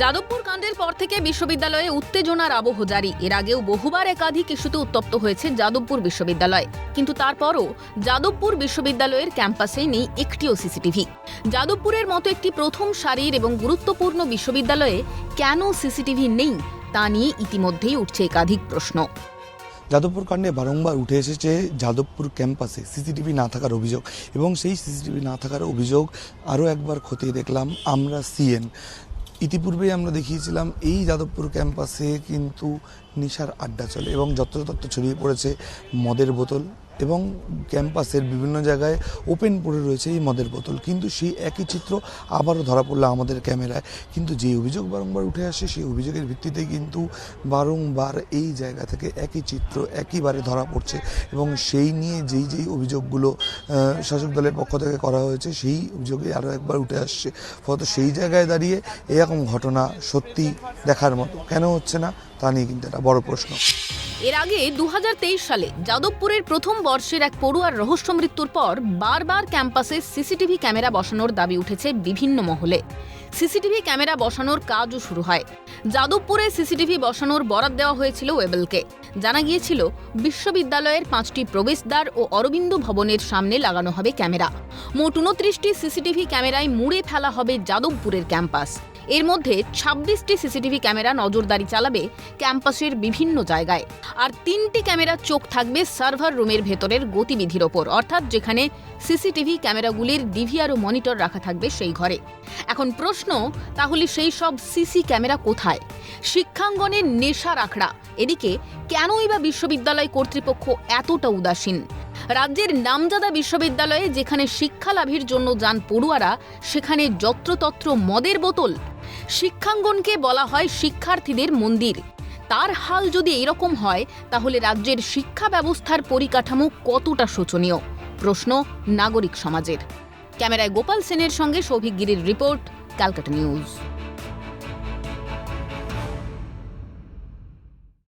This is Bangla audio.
যাদবপুর কাণ্ডের পর থেকে বিশ্ববিদ্যালয়ে উত্তেজনার আবহ জারি। এর আগেও বহুবার একাধিক ইস্যুতে উত্তপ্ত হয়েছে যাদবপুর বিশ্ববিদ্যালয়। কিন্তু তারপরও যাদবপুর বিশ্ববিদ্যালয়ের ক্যাম্পাসে নেই একটিও সিসিটিভি। যাদবপুরের মতো একটি প্রথম সারির এবং গুরুত্বপূর্ণ বিশ্ববিদ্যালয়ে কেন সিসিটিভি নেই, তা নিয়ে ইতিমধ্যেই উঠছে একাধিক প্রশ্ন। যাদবপুর কাণ্ডে বারংবার উঠে এসেছে যাদবপুর ক্যাম্পাসে সিসিটিভি না থাকার অভিযোগ এবং সেই সিসিটিভি না থাকার অভিযোগ আরও একবার খতিয়ে দেখলাম আমরা সিএন। ইতিপূর্বেই আমরা দেখিয়েছিলাম, এই যাদবপুর ক্যাম্পাসে কিন্তু নেশার আড্ডা চলে এবং যত্রতত্র ছড়িয়ে পড়েছে মদের বোতল। এবং ক্যাম্পাসের বিভিন্ন জায়গায় ওপেন পড়ে রয়েছে এই মদের বোতল। কিন্তু সেই একই চিত্র আবারও ধরা পড়ল আমাদের ক্যামেরায়। কিন্তু যে অভিযোগ বারংবার উঠে আসে, সেই অভিযোগের ভিত্তিতে কিন্তু বারংবার এই জায়গা থেকে একই চিত্র একইবারে ধরা পড়ছে। এবং সেই নিয়ে যেই যেই অভিযোগগুলো শাসক দলের পক্ষ থেকে করা হয়েছে, সেই অভিযোগে আরও একবার উঠে আসছে। ফলত সেই জায়গায় দাঁড়িয়ে এরকম ঘটনা সত্যি দেখার মতো। কেন হচ্ছে না? তা নিয়ে কিন্তু একটা বড় প্রশ্ন। এর আগে দু হাজার তেইশ সালে যাদবপুরের প্রথম বর্ষের এক পড়ুয়ার রহস্য মৃত্যুর পর বারবার ক্যাম্পাসে সিসিটিভি ক্যামেরা বসানোর দাবি উঠেছে বিভিন্ন মহলে। সিসিটিভি ক্যামেরা বসানোর কাজও শুরু হয়। যাদবপুরে সিসিটিভি বসানোর বরাদ দেওয়া হয়েছিল ওয়েবেলকে। জানা গিয়েছিল, বিশ্ববিদ্যালয়ের পাঁচটি প্রবেশদ্বার ও অরবিন্দ ভবনের সামনে লাগানো হবে ক্যামেরা। মোট উনত্রিশটি সিসিটিভি ক্যামেরায় মুড়ে ফেলা হবে যাদবপুরের ক্যাম্পাস। এর মধ্যে ছাব্বিশটি সিসিটিভি ক্যামেরা নজরদারি চালাবে ক্যাম্পাসের বিভিন্ন জায়গায়। আর তিনটি ক্যামেরার চোখ থাকবে সার্ভার রুমের ভেতরের গতিবিধির ওপর, অর্থাৎ যেখানে সিসিটিভি ক্যামেরাগুলির ডিভিআর ও মনিটর রাখা থাকবে সেই ঘরে। এখন প্রশ্ন, তাহলে সেই সব সিসি ক্যামেরা কোথায়? শিক্ষাঙ্গনের নেশা রাখড়া এদিকে, কেনই বা বিশ্ববিদ্যালয় কর্তৃপক্ষ এতটা উদাসীন? রাজ্যের নামজাদা বিশ্ববিদ্যালয়ে যেখানে শিক্ষা লাভের জন্য যান পড়ুয়ারা, সেখানে যত্রতত্র মদের বোতল। শিক্ষাঙ্গনকে বলা হয় শিক্ষার্থীদের মন্দির। তার হাল যদি এরকম হয়, তাহলে রাজ্যের শিক্ষা ব্যবস্থার পরিকাঠামো কতটা শোচনীয়? প্রশ্ন নাগরিক সমাজের। ক্যামেরায় গোপাল সেনের সঙ্গে সৌভিক গিরির রিপোর্ট, ক্যালকাটা নিউজ।